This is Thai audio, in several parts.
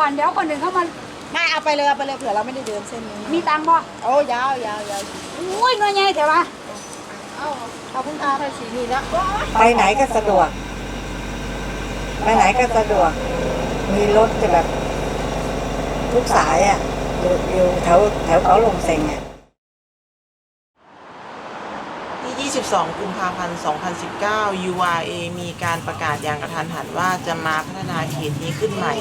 อน เดี๋ยวคนอื่นเข้ามา ไม่เอาไปเลยเอาไปเลยเผื่อเราไม่ได้เดินเส้นนี้ มีตังค์บ่โอ้ยาวยาวยาวอุ้ยหน่วยใหญ่เถอะวะเอาขอบคุณค่ะภาษีนี่แล้วไปไหนก็สะดวก ไปไหนก็สะดวก มีรถจะแบบ ทุกสายอะอยู่อยู่แถวแถวเขาลงเซ็งอะ ที่ 22 กุมภาพันธ์ 2019 URA มีการประกาศอย่างกระทันหันว่าจะมาพัฒนาเขตนี้ขึ้นใหม่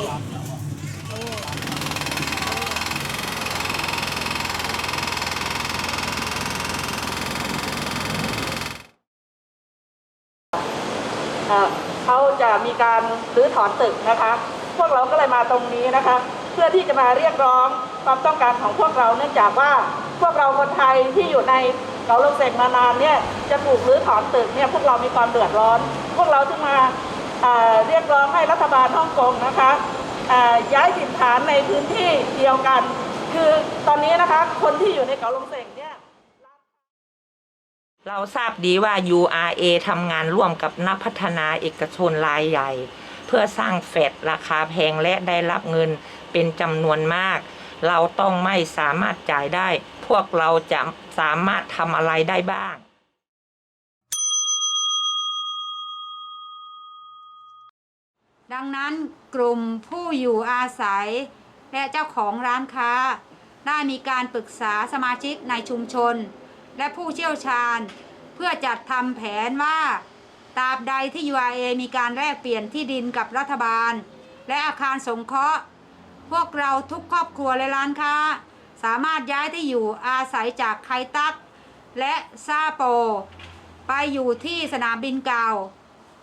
เอ่อเขาจะมีการรื้อถอนตึกนะคะ พวกเราก็เลยมาตรงนี้นะคะ เพื่อที่จะมาเรียกร้องความต้องการของพวกเรา เนื่องจากว่าพวกเราคนไทยที่อยู่ใน เกาลงเซกมานานเนี่ยจะถูกรื้อถอนตึกเนี่ยพวกเรามีความเดือดร้อน พวกเราถึงมาเรียกร้องให้รัฐบาลฮ่องกงนะคะย้ายถิ่นฐานในพื้นที่เดียวกัน คือตอนนี้นะคะคนที่อยู่ในเกาลงเซกเนี่ยเราทราบดีว่า URA ทำงานร่วมกับนักพัฒนาเอกชนรายใหญ่ เพื่อสร้างแฟลตราคาแพงและได้รับเงินเป็นจำนวนมาก เราต้องไม่สามารถจ่ายได้ พวกเราจะสามารถทำอะไรได้บ้าง ดังนั้นกลุ่มผู้อยู่อาศัย และเจ้าของร้านค้า ได้มีการปรึกษาสมาชิกในชุมชน และผู้เชี่ยวชาญ เพื่อจัดทำแผนว่าตราบใดที่ URA มีการแลกเปลี่ยนที่ดินกับรัฐบาล และอาคารสงเคราะห์ พวกเราทุกครอบครัวและร้านค้า สามารถย้ายที่อยู่อาศัยจากไคตัก และซาโป ไปอยู่ที่สนามบินเก่า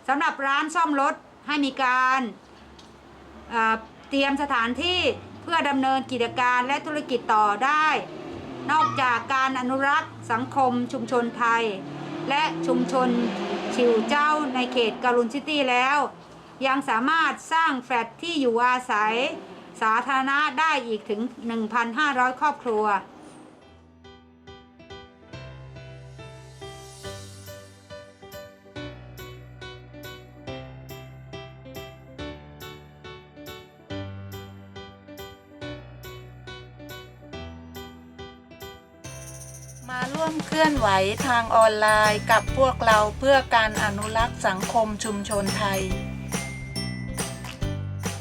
สำหรับร้านซ่อมรถให้มีการเอ่อเตรียมสถานที่เพื่อดำเนินกิจการและธุรกิจต่อได้ นอกจากการอนุรักษ์สังคมชุมชนไทย และชุมชนชิวเจ้าในเขตการุนซิตี้แล้ว ยังสามารถสร้างแฟลตที่อยู่อาศัย สาธารณะได้อีกถึง 1,500 ครอบครัว มาร่วมเคลื่อนไหวทางออนไลน์กับพวกเราเพื่อการอนุรักษ์สังคมชุมชนไทย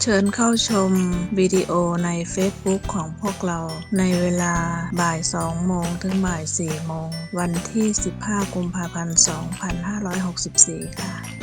เชิญเข้าชมวิดีโอใน Facebook ของพวกเรา ในเวลาบ่าย 2 โมงถึงบ่าย 4 โมง วันที่ 15 กุมภาพันธ์ 2564 ค่ะ